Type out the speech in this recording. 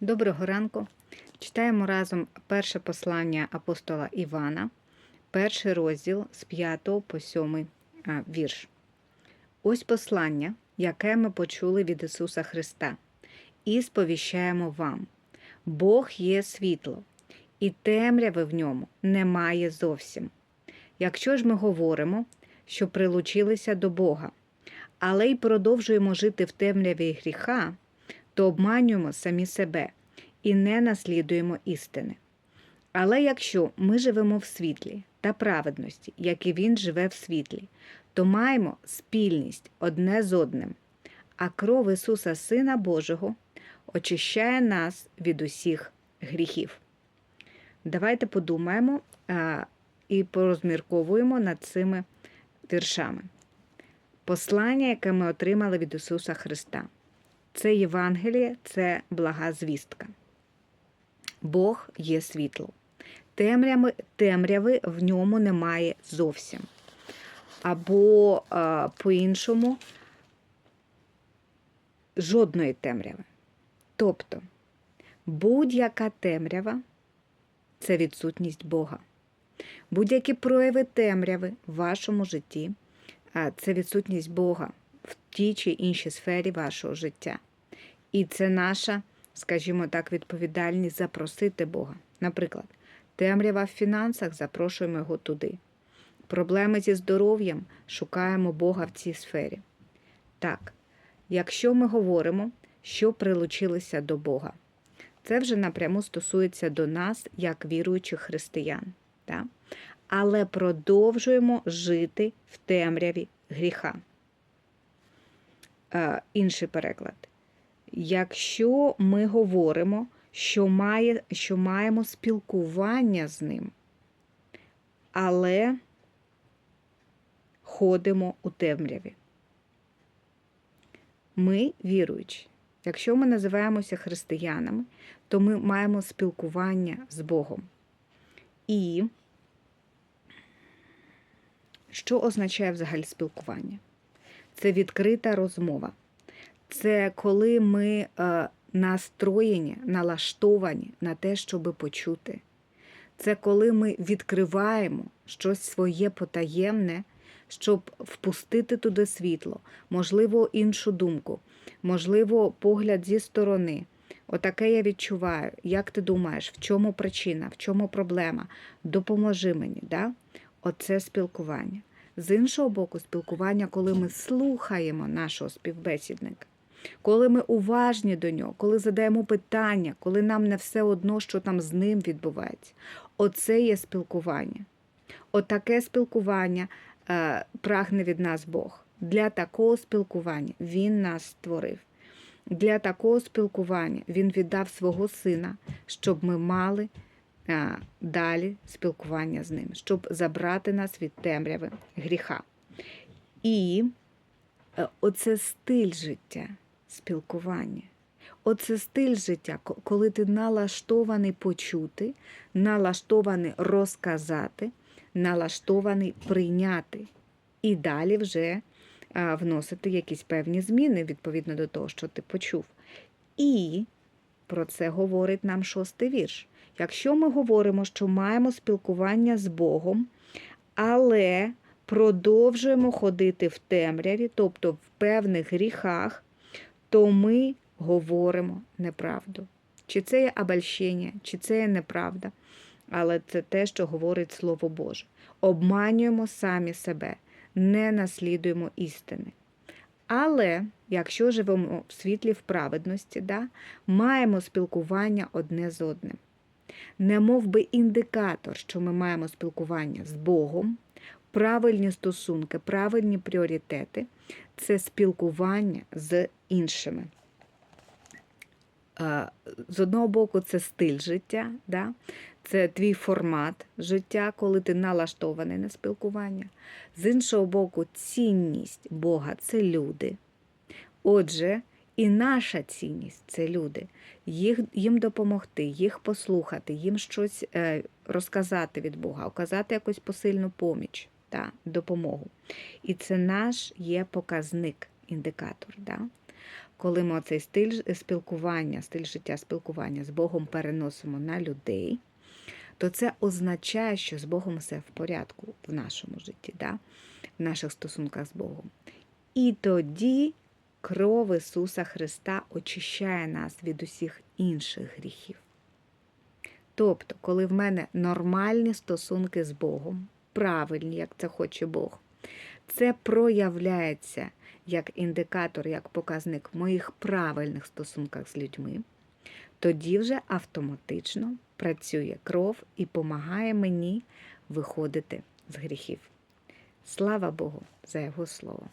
Доброго ранку. Читаємо разом перше послання апостола Івана, перший розділ з 5 по 7 вірш. Ось послання, яке ми почули від Ісуса Христа, і сповіщаємо вам: Бог є світло, і темряви в ньому немає зовсім. Якщо ж ми говоримо, що прилучилися до Бога, але й продовжуємо жити в темряві гріха, то обманюємо самі себе і не наслідуємо істини. Але якщо ми живемо в світлі та праведності, як і Він живе в світлі, то маємо спільність одне з одним, а кров Ісуса Сина Божого очищає нас від усіх гріхів. Давайте подумаємо а, і порозмірковуємо над цими віршами. Послання, яке ми отримали від Ісуса Христа. Це Євангеліє, це блага звістка. Бог є світло. Темряви, темряви в ньому немає зовсім. Або а, по-іншому жодної темряви. Тобто будь-яка темрява це відсутність Бога. Будь-які прояви темряви в вашому житті це відсутність Бога в тій чи іншій сфері вашого життя. І це наша, скажімо так, відповідальність запросити Бога. Наприклад, темрява в фінансах запрошуємо його туди. Проблеми зі здоров'ям шукаємо Бога в цій сфері. Так, якщо ми говоримо, що прилучилися до Бога, це вже напряму стосується до нас, як віруючих християн. Так? Але продовжуємо жити в темряві гріха. Е, інший переклад. Якщо ми говоримо, що, має, що маємо спілкування з ним, але ходимо у темряві. Ми віруючі. Якщо ми називаємося християнами, то ми маємо спілкування з Богом. І що означає взагалі спілкування? Це відкрита розмова. Це коли ми е, настроєні, налаштовані на те, щоб почути. Це коли ми відкриваємо щось своє потаємне, щоб впустити туди світло, можливо, іншу думку, можливо, погляд зі сторони. Отаке я відчуваю. Як ти думаєш, в чому причина, в чому проблема? Допоможи мені. Да? Оце спілкування. З іншого боку, спілкування, коли ми слухаємо нашого співбесідника, коли ми уважні до нього, коли задаємо питання, коли нам не все одно, що там з ним відбувається. Оце є спілкування. Отаке спілкування е, прагне від нас Бог. Для такого спілкування Він нас створив. Для такого спілкування Він віддав свого сина, щоб ми мали а, далі спілкування з ним, щоб забрати нас від темряви гріха. І е, оце стиль життя, спілкування. Оце стиль життя, коли ти налаштований почути, налаштований розказати, налаштований прийняти. І далі вже вносити якісь певні зміни відповідно до того, що ти почув. І про це говорить нам шостий вірш. Якщо ми говоримо, що маємо спілкування з Богом, але продовжуємо ходити в темряві, тобто в певних гріхах, то ми говоримо неправду. Чи це є обольщення, чи це є неправда, але це те, що говорить Слово Боже. Обманюємо самі себе, не наслідуємо істини. Але якщо живемо в світлі в праведності, да, маємо спілкування одне з одним. Не мов би індикатор, що ми маємо спілкування з Богом, правильні стосунки, правильні пріоритети це спілкування з іншими. З одного боку, це стиль життя, да? це твій формат життя, коли ти налаштований на спілкування. З іншого боку, цінність Бога це люди. Отже, і наша цінність це люди. Їх, їм допомогти, їх послухати, їм щось е, розказати від Бога, оказати якусь посильну поміч та допомогу. І це наш є показник, індикатор. Да? коли ми оцей стиль спілкування, стиль життя спілкування з Богом переносимо на людей, то це означає, що з Богом все в порядку в нашому житті, да? в наших стосунках з Богом. І тоді кров Ісуса Христа очищає нас від усіх інших гріхів. Тобто, коли в мене нормальні стосунки з Богом, правильні, як це хоче Бог, це проявляється як індикатор, як показник моїх правильних стосунках з людьми, тоді вже автоматично працює кров і допомагає мені виходити з гріхів. Слава Богу за Його слово!